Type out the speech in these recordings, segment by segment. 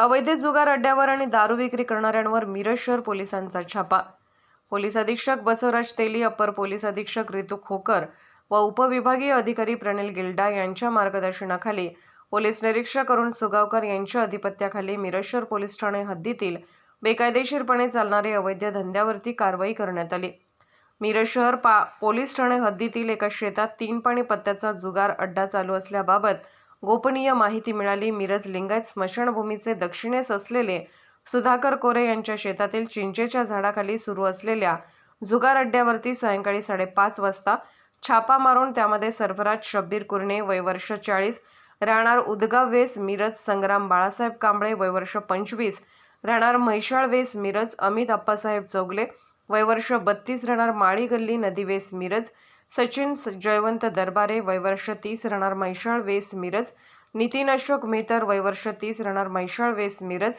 अवैध जुगार अड्ड्यावर आणि दारू विक्री करणाऱ्यांवर मिरज शहर पोलिसांचा छापा. पोलीस अधीक्षक बसवराज तेली अप्पर पोलीस अधीक्षक रितू खोकर व उपविभागीय अधिकारी प्रणिल गिल्डा यांच्या मार्गदर्शनाखाली पोलीस निरीक्षक अरुण सुगावकर यांच्या अधिपत्याखाली मिरजशहर पोलीस ठाणे हद्दीतील बेकायदेशीरपणे चालणारे अवैध धंद्यावरती कारवाई करण्यात आली. मिरज शहर पा पोलीस ठाणे हद्दीतील एका शेतात तीन पाणी पत्त्याचा जुगार अड्डा चालू असल्याबाबत गोपनीय माहिती मिळाली. मिरज लिंगायत स्मशानभूमीचे दक्षिणेस असलेले सुधाकर कोरे यांच्या शेतातील चिंचेच्या झाडाखाली सुरू असलेल्या जुगार अड्ड्यावरती सायंकाळी साडेपाच वाजता छापा मारून त्यामध्ये सरफराज शब्बीर कुरणे वय वर्ष चाळीस राहणार उदगाव वेस मिरज संग्राम बाळासाहेब कांबळे वय वर्ष पंचवीस राहणार म्हैशाळ वेस मिरज अमित अप्पासाहेब चौगले वय वर्ष बत्तीस राहणार माळी गल्ली नदीवेस मिरज सचिन जयवंत दरबारे वयवर्ष तीस राहणार मैशाळ वेस मिरज. नितीन अशोक मेहतर वयवर्ष तीस राहणार मैशाळ वेस मिरज.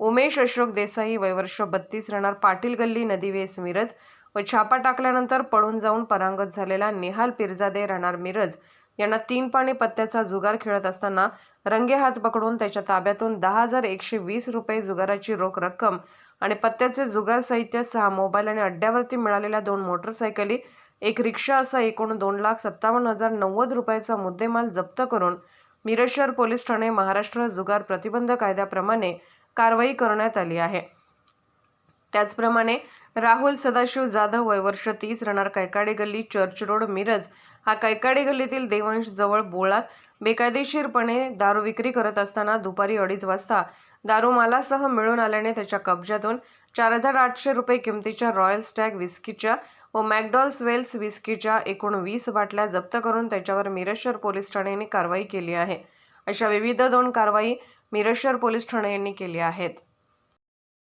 उमेश अशोक देसाई वयवर्ष बत्तीस राहणार पाटील गल्ली नदीवेस मिरज. व छापा टाकल्यानंतर पळून जाऊन परांगत झालेला नेहाल पिरजादे राहणार मिरज. यांना तीन पाणी पत्त्याचा जुगार खेळत असताना रंगेहात पकडून त्याच्या ताब्यातून दहा हजार एकशे वीस रुपये जुगाराची रोख रक्कम आणि पत्त्याचे जुगार साहित्य सहा मोबाईल आणि अड्ड्यावरती मिळालेल्या दोन मोटरसायकली एक रिक्षा असा एकूण दोन लाख सत्तावन्न हजार नव्वद रुपयाचा मुद्देमाल जप्त करून मिरज शहर पोलीस ठाणे महाराष्ट्र जुगार प्रतिबंध कायद्याप्रमाणे कारवाई करण्यात आली आहे. त्याचप्रमाणे राहुल सदाशिव जाधव वय वर्ष तीस राहणार कैकाडे गल्ली चर्च रोड मिरज. हा कैकाडे गल्लीतील देवंश जवळ बोळात बेकायदेशीरपणे दारू विक्री करत असताना दुपारी अडीच वाजता दारूमालासह मिळून आल्याने त्याच्या कब्जातून चार हजार आठशे रुपये किमतीच्या रॉयल स्टॅग विस्कीच्या व मॅकडॉल्स वेल्स विस्कीच्या एकूण वीस बाटल्या जप्त करून त्याच्यावर मिरेश्वर पोलीस ठाण्याने कारवाई केली आहे. अशा विविध दोन कारवाई मिरेश्वर पोलीस ठाणे यांनी केली आहेत.